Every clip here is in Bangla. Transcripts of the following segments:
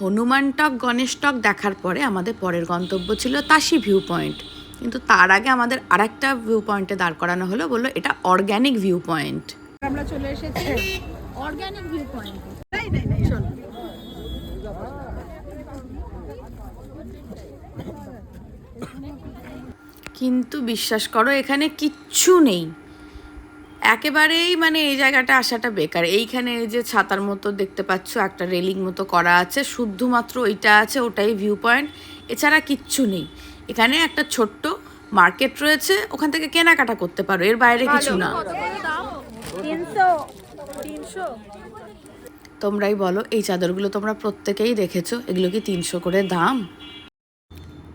হনুমানটক গণেশটক দেখার পরে আমাদের পরের গন্তব্য ছিল তাসি ভিউ পয়েন্ট কিন্তু তার আগে আমাদের আরেকটা ভিউ পয়েন্টে দাঁড় করানো হলো বলল এটা অর্গ্যানিক ভিউ পয়েন্ট আমরা চলে এসেছি অর্গানিক ভিউ পয়েন্ট চলো। কিন্তু বিশ্বাস করো এখানে কিচ্ছু নেই। একেবারেই মানে এই জায়গাটা আসাটা বেকার। এইখানে এই যে ছাতার মতো দেখতে পাচ্ছ একটা রেলিং মতো করা আছে শুধুমাত্র ওইটা আছে ওটাই ভিউ পয়েন্ট এছাড়া কিচ্ছু নেই। এখানে একটা ছোট্ট মার্কেট রয়েছে ওখান থেকে কেনাকাটা করতে পারো এর বাইরে কিছু না। তোমরাই বলো এই চাদরগুলো তোমরা প্রত্যেকেই দেখেছ এগুলো কি তিনশো করে দাম?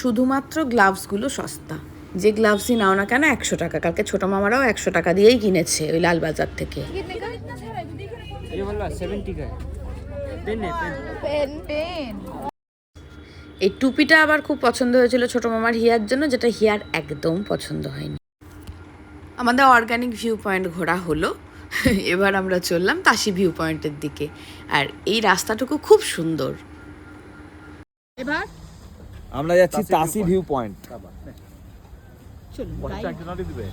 শুধুমাত্র গ্লাভসগুলো সস্তা। যে গ্লাভসই নাও না কেন একশো টাকা। কালকে ছোটো মামারাও একশো টাকা দিয়েই কিনেছে ওই লালবাজার থেকে। এই টুপিটা আবার খুব পছন্দ হয়েছিল ছোট মামার হিয়ার জন্য যেটা হিয়ার একদম পছন্দ হয়নি। আমাদের অর্গানিক ভিউ পয়েন্ট ঘোরা হলো। এবার আমরা চললাম তাসি ভিউ পয়েন্টের দিকে। আর এই রাস্তাটুকু খুব সুন্দর। এবার আমরা যাচ্ছি তাসি ভিউ পয়েন্ট চলুন দিবে।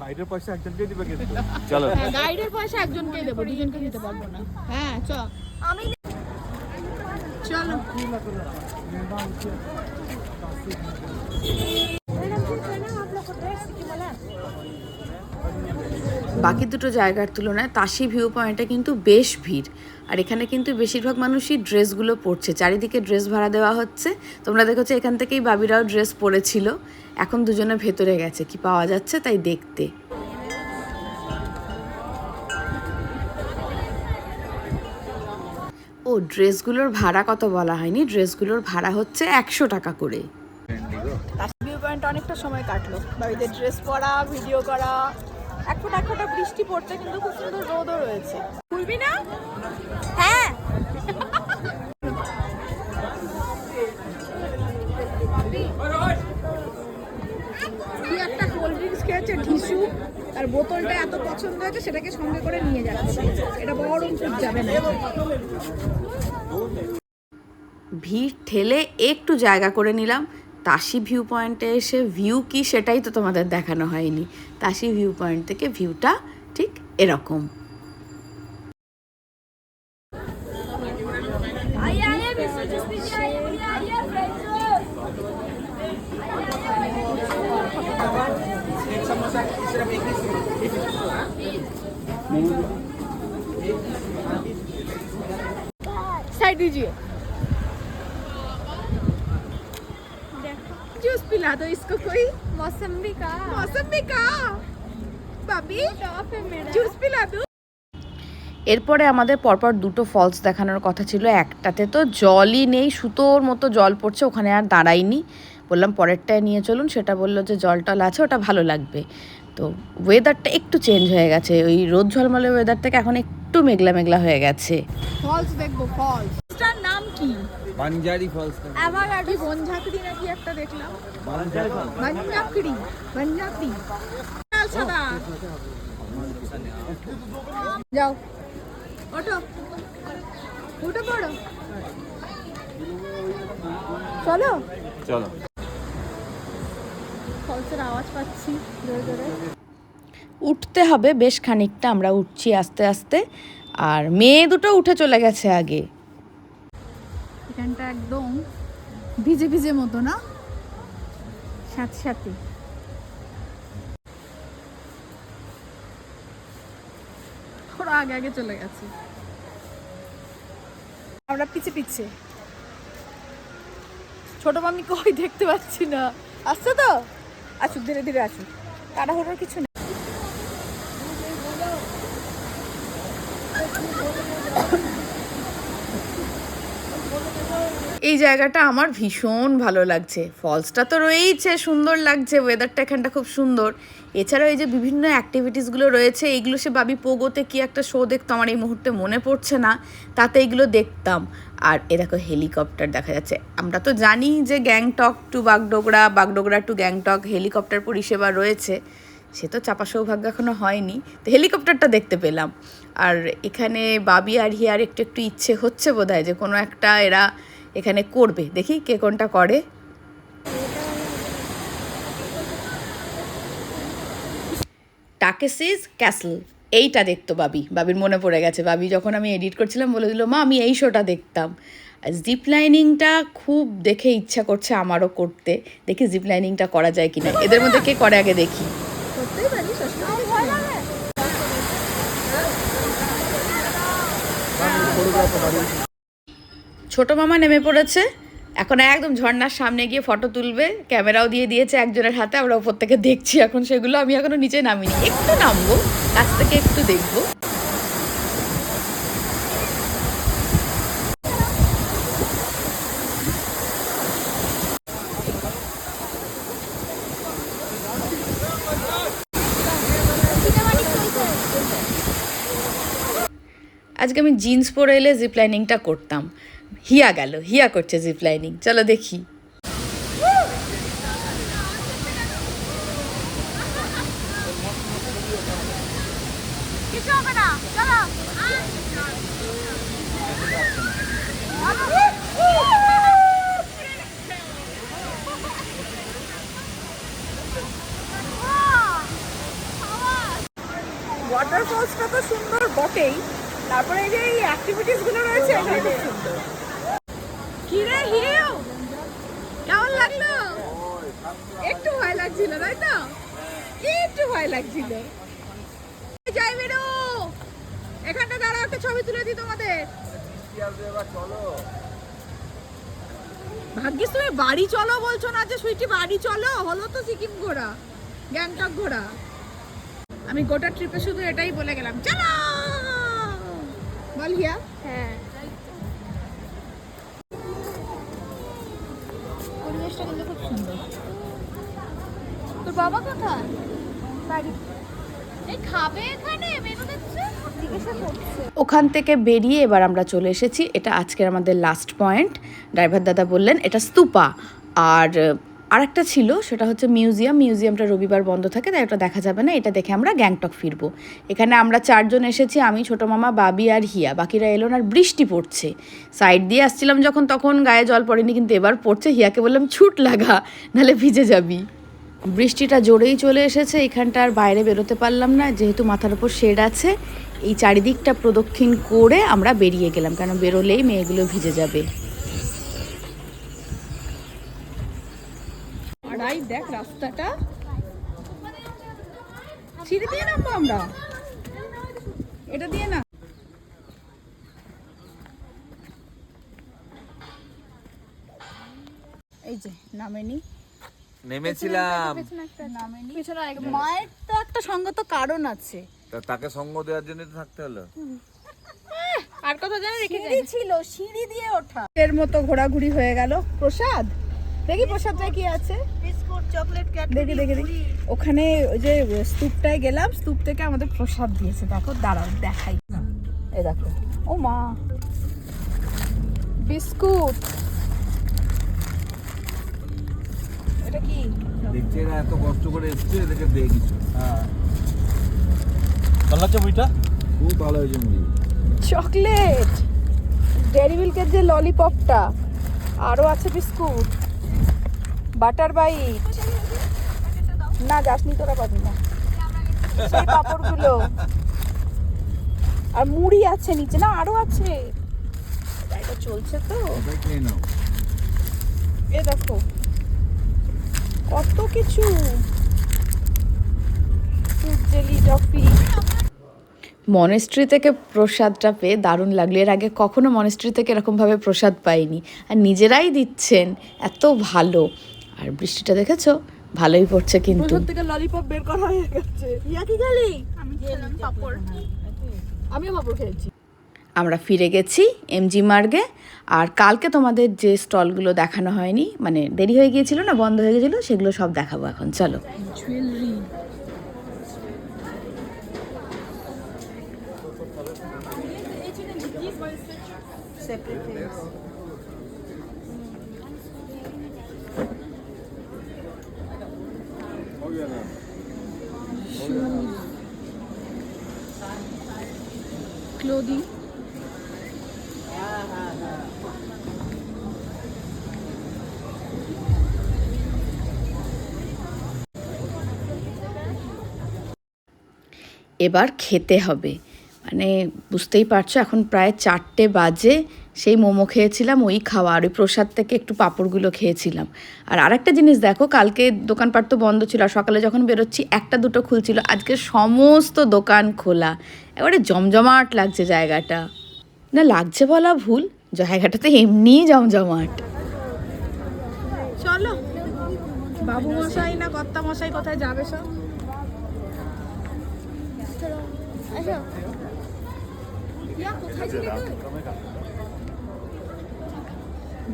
গাইডের পয়সা একজনকেই দিবে কিন্তু। চলো। গাইডের পয়সা একজনকেই দেবো দুজনকে দিতে পারব না। হ্যাঁ চ। আমি চলো। বাকি দুটো জায়গার তুলনায় তাসি ভিউ পয়েন্টে কিন্তু বেশ ভিড়। আর এখানে কিন্তু বেশিরভাগ মানুষই ড্রেসগুলো পরছে। চারিদিকে ড্রেস ভাড়া দেওয়া হচ্ছে। তোমরা দেখেছ এখান থেকেই বাবিরাও ড্রেস পরেছিল। এখন দুজনে ভেতরে গেছে। কি পাওয়া যাচ্ছে তাই দেখতে। ও, ড্রেসগুলোর ভাড়া কত বলা হয়নি? ড্রেসগুলোর ভাড়া হচ্ছে একশো টাকা করে। ভিউ অনেকটা সময় কাটলো। বাড়িতে ড্রেস পরা ভিডিও করা। এক ফোঁটা এক ফোঁটা বৃষ্টি পড়ছে কিন্তু খুব সুন্দর রোদও রয়েছে। খুলবি না? হ্যাঁ। একটা কোল্ড ড্রিঙ্কস খেয়েছে ঢিসু আর বোতলটা এত পছন্দ হয়েছে সেটাকে সঙ্গে করে নিয়ে যাচ্ছে। এটা বহরমপুর যাবে না। ভিড় ঠেলে একটু জায়গা করে নিলাম। তাসি ভিউ পয়েন্টে এসে ভিউ কি সেটাই তো তোমাদের দেখানো হয়নি। তাসি ভিউ পয়েন্ট থেকে ভিউটা ঠিক এরকম। সাইড দিজিয়ে। जूस पिला दो इसको कोई मौसम्बी का मौसमी का बाबी टॉप है मेरा जूस पिला दो এরপরে আমাদের পরপর দুটো ফলস দেখানোর কথা ছিল একটাতে তো জলই নেই সুতোর মতো জল পড়ছে ওখানে আর দাঁড়াইনি বললাম পরেরটায় নিয়ে চলুন সেটা বললো যে জল টল আছে ওটা ভালো লাগবে তো ওয়েদারটা একটু চেঞ্জ হয়ে গেছে ওই রোদ ঝলমলে ওয়েদার থেকে এখন একটু মেঘলা মেঘলা হয়ে গেছে ফলস দেখবো ফলস এটার নাম কি বানজারি ফলস আমার অ্যাভাগাডো বনঝাকড়ি নাকি একটা দেখলাম। বনঝাকড়ি বনঝাকড়ি লাল সাদা। যাও। ওঠো। উঠে পড়ো। চলো। চলো। ফলসের আওয়াজ পাচ্ছি। জোরে জোরে উঠতে হবে বেশ খানিকটা। আমরা উঠছি আস্তে আস্তে। আর মেয়ে দুটো উঠে চলে গেছে আগে। এখানটা একদম ভিজে ভিজে মতো, না? সাথে সাথে। আগে আগে চলে গেছে। আমরা পিছে পিছে। ছোট মামি কই দেখতে পাচ্ছি না। আসছে তো? আসুক, ধীরে ধীরে আসুক। তাড়াহুড়োর কিছু এই জায়গাটা আমার ভীষণ ভালো লাগছে। ফলসটা তো রয়েইছে, সুন্দর লাগছে ওয়েদারটা এখানটা খুব সুন্দর। এছাড়াও এই যে বিভিন্ন অ্যাক্টিভিটিসগুলো রয়েছে, এইগুলো সে বাবি পোগোতে কি একটা শো দেখতো আমার এই মুহূর্তে মনে পড়ছে না, তাতে এগুলো দেখতাম। আর এ দেখো হেলিকপ্টার দেখা যাচ্ছে। আমরা তো জানি যে Gangtok to Bagdogra Bagdogra to Gangtok helicopter পরিষেবা রয়েছে। সে তো চাপা সৌভাগ্য এখনও হয়নি। তো হেলিকপ্টারটা দেখতে পেলাম। আর এখানে বাবি আর হিয়ার একটু একটু ইচ্ছে হচ্ছে বোধ যে কোনো একটা এরা এখানে করবে। দেখি কে কোনটা করে। টাকেসিস ক্যাসল এইটা দেখতো বাবি। বাবির মনে পড়ে গেছে। বাবি যখন আমি এডিট করছিলাম বলে দিল মা আমি এই শোটা দেখতাম। জিপ লাইনিংটা খুব দেখে ইচ্ছা করছে আমারও করতে। দেখি জিপ লাইনিংটা করা যায় কিনা। এদের মধ্যে কে করে আগে দেখি। ছোট মামা নেমে পড়েছে। এখন একদম ঝর্ণার সামনে গিয়ে ফটো তুলবে। ক্যামেরাও দিয়ে দিয়েছে একজনের হাতে। আমরা ওপর থেকে দেখছি এখন সেগুলো। আমি এখনও নিচে নামিনি। একটু নামবো, কাছ থেকে একটু দেখব। আজকে আমি জিন্স পরে এলে জিপ লাইনিংটা করতাম। হিয়া গেল, হিয়া করছে জিপ লাইনিং চলো দেখি। ওয়াটারফলসটা তো সুন্দর বটেই। তারপরে এই যে এই অ্যাক্টিভিটিসগুলো রয়েছে খুব সুন্দর। কি রে হিউ কেমন লাগল? একটু ভয় লাগছিল, তাই তো? একটু ভয় লাগছিল। যাই বেরো এখানটা দাঁড়াও, একটা ছবি তুলে দিই তোমাদের। ভাগ্যিস তুমি বাড়ি চলো বলছো না যে সুইটি বাড়ি চলো? হলো তো সিকিম ঘোরা, গ্যাংটক ঘোরা। আমি গোটা ট্রিপে শুধু এটাই বলে গেলাম। চলো! বল হিয়া। হ্যাঁ। তোর বাবা কোথায়? বাড়ি। এই খাবে এখানে? মেনু দেখছে জিজ্ঞাসা করছে। ওখান থেকে বেরিয়ে এবার আমরা চলে এসেছি। এটা আজকের আমাদের লাস্ট পয়েন্ট ড্রাইভার দাদা বললেন এটা স্তূপা। আর আরেকটা ছিল সেটা হচ্ছে মিউজিয়াম মিউজিয়ামটা রবিবার বন্ধ থাকে তাই ওটা দেখা যাবে না। এটা দেখে আমরা গ্যাংটক ফিরবো। এখানে আমরা চারজন এসেছি আমি ছোটো মামা বাবি আর হিয়া। বাকিরা এলো না আর বৃষ্টি পড়ছে। সাইড দিয়ে আসছিলাম যখন তখন গায়ে জল পড়েনি কিন্তু এবার পড়ছে। হিয়াকে বললাম ছুট লাগা নাহলে ভিজে যাবি। বৃষ্টিটা জোরেই চলে এসেছে, এখানটা আর বাইরে বেরোতে পারলাম না, যেহেতু মাথার উপর শেড আছে, এই চারিদিকটা প্রদক্ষিণ করে আমরা বেরিয়ে গেলাম, কেন বেরোলেই মেয়েগুলো ভিজে যাবে। দেখ রাস্তাটা। দিয়ে আমরা? এটা দিয়ে না। এই যে, নামেনি। নেমেছিলাম। মায়ের তো একটা সঙ্গত কারণ আছে। তা তাকে সঙ্গ দেওয়ার জন্য তো থাকতে হলো। আর কথা জানো রেখে সিঁড়ি ছিল সিঁড়ি দিয়ে ওঠা। এর মতো ঘোরাঘুরি হয়ে গেল। প্রসাদ? দেখি প্রসাদটা কি আছে। বিস্কুট চকলেট দেখি দেখি দেখি। ওখানে ওই যে স্তূপটায় গেলাম স্তূপ থেকে আমাদের প্রসাদ দিয়েছে। দেখো দাঁড়াও দেখাই। এই দেখো। ও মা। বিস্কুট। এটা কি? দেখছি এরা এত কষ্ট করে এসছে এদেরকে দে কিছু। ভালো লাগছে বইটা? খুব ভালো হয়েছে মুভি চকলেট! ডেয়ারি মিল্কের যে ললিপপটা আরও আছে বিস্কুট। Butter byte. না যাসনি তোরা পাবি না। সেই পাপড়গুলো। আর মুড়ি আছে নিচে না আরও আছে। এটা চলছে তো। এ দেখো। কত কিছু। ফ্রুট জেলি টফি মনেস্ট্রি থেকে প্রসাদটা পেয়ে দারুণ লাগল। এর আগে কখনো মনেস্ট্রি থেকে এরকমভাবে প্রসাদ পাইনি। আর নিজেরাই দিচ্ছেন এত ভালো। আর বৃষ্টিটা দেখেছ? ভালোই পড়ছে কিন্তু। থেকে ললিপপ বের করা হয়ে গেছে। ইয়া কি গেলি আমি খেলাম পাপড়। আমিও পাপড় খেয়েছি। আমরা ফিরে গেছি এমজি মার্গে। আর কালকে তোমাদের যে স্টলগুলো দেখানো হয়নি মানে দেরি হয়ে গিয়েছিল না, বন্ধ হয়ে গিয়েছিল, সেগুলো সব দেখাবো এখন, চলো। Clothing. এবার খেতে হবে। মানে বুঝতেই পারছ, এখন প্রায় চারটে বাজে, সেই মোমো খেয়েছিলাম, ওই খাওয়া, আর ওই প্রসাদ থেকে একটু পাঁপড়গুলো খেয়েছিলাম। আর আরেকটা জিনিস দেখো, কালকে দোকানপাট তো বন্ধ ছিল, আর সকালে যখন বেরোচ্ছি, একটা দুটো খুলছিল, আজকে সমস্ত দোকান খোলা। এবারে জমজমাট লাগছে জায়গাটা। না, লাগছে বলা ভুল জায়গাটা তো এমনিই জমজমাট। চলো বাবু মশাই না কর্তা মশাই কোথায় যাবে সব ইয়া, কোথায় ছিলি তুই?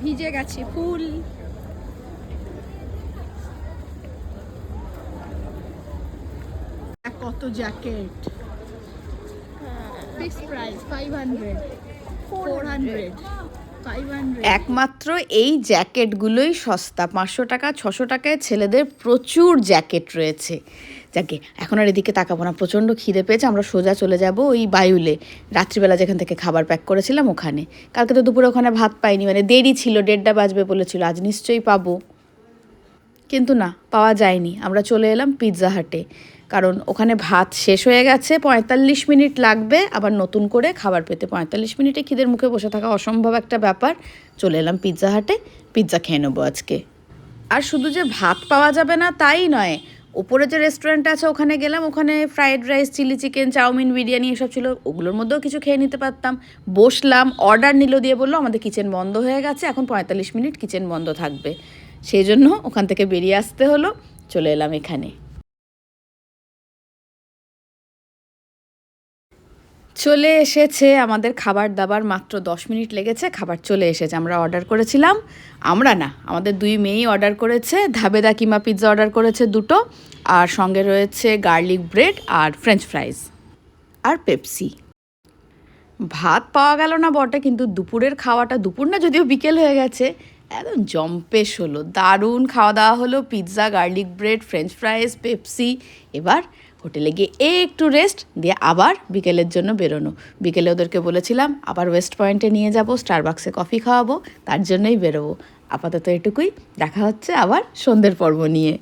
ভিজে গেছে ফুল। কত জ্যাকেট? একমাত্র এই জ্যাকেটগুলোই সস্তা। পাঁচশো টাকা, ছশো টাকায় ছেলেদের প্রচুর জ্যাকেট রয়েছে। যাকে। এখন আর এদিকে তাকাবো না। প্রচণ্ড খিদে পেয়েছে, আমরা সোজা চলে যাব ওই বায়ুলে। রাত্রিবেলা যেখান থেকে খাবার প্যাক করেছিলাম ওখানে। কালকে তো দুপুরে ওখানে ভাত পাইনি মানে দেরি ছিল, দেড়টা বাজবে বলেছিল। আজ নিশ্চয়ই পাবো। কিন্তু না, পাওয়া যায়নি। আমরা চলে এলাম পিৎজা হাটে কারণ ওখানে ভাত শেষ হয়ে গেছে, পঁয়তাল্লিশ মিনিট লাগবে। আবার নতুন করে খাবার পেতে পঁয়তাল্লিশ মিনিটে খিদের মুখে বসে থাকা অসম্ভব একটা ব্যাপার। চলে এলাম পিৎজা হাটে পিৎজা খেয়ে নেব আজকে। আর শুধু যে ভাত পাওয়া যাবে না, তাই নয়। ওপরে যে রেস্টুরেন্ট আছে, ওখানে গেলাম, ওখানে fried rice chilli chicken chowmein, biryani এসব ছিল। ওগুলোর মধ্যেও কিছু খেয়ে নিতে পারতাম। বসলাম অর্ডার নিল দিয়ে বলল, আমাদের কিচেন বন্ধ হয়ে গেছে, এখন পঁয়তাল্লিশ মিনিট কিচেন বন্ধ থাকবে। সেই জন্য ওখান থেকে বেরিয়ে আসতে হলো, চলে এলাম এখানে। চলে এসেছে আমাদের খাবার দাবার মাত্র দশ মিনিট লেগেছে, খাবার চলে এসেছে। আমরা অর্ডার করেছিলাম, আমরা না, আমাদের দুই মেয়েই অর্ডার করেছে, ধাবেদা কিমা পিৎজা অর্ডার করেছে দুটো, আর সঙ্গে রয়েছে গার্লিক ব্রেড আর ফ্রেঞ্চ ফ্রাইজ আর পেপসি ভাত পাওয়া গেল না বটে, কিন্তু দুপুরের খাওয়াটা, দুপুর না যদিও বিকেল হয়ে গেছে, একদম জম্পেশ হলো। দারুণ খাওয়া দাওয়া হলো pizza garlic bread French fries Pepsi এবার হোটেলে গিয়ে একটু রেস্ট দিয়ে আবার বিকেলের জন্য বেরোনো। বিকেলে ওদেরকে বলেছিলাম, আবার ওয়েস্ট পয়েন্টে নিয়ে যাব স্টারবাক্সে কফি খাওয়াবো, তার জন্যই বেরোবো। আপাতত এটুকুই। দেখা হচ্ছে আবার সন্ধ্যের পর্ব নিয়ে।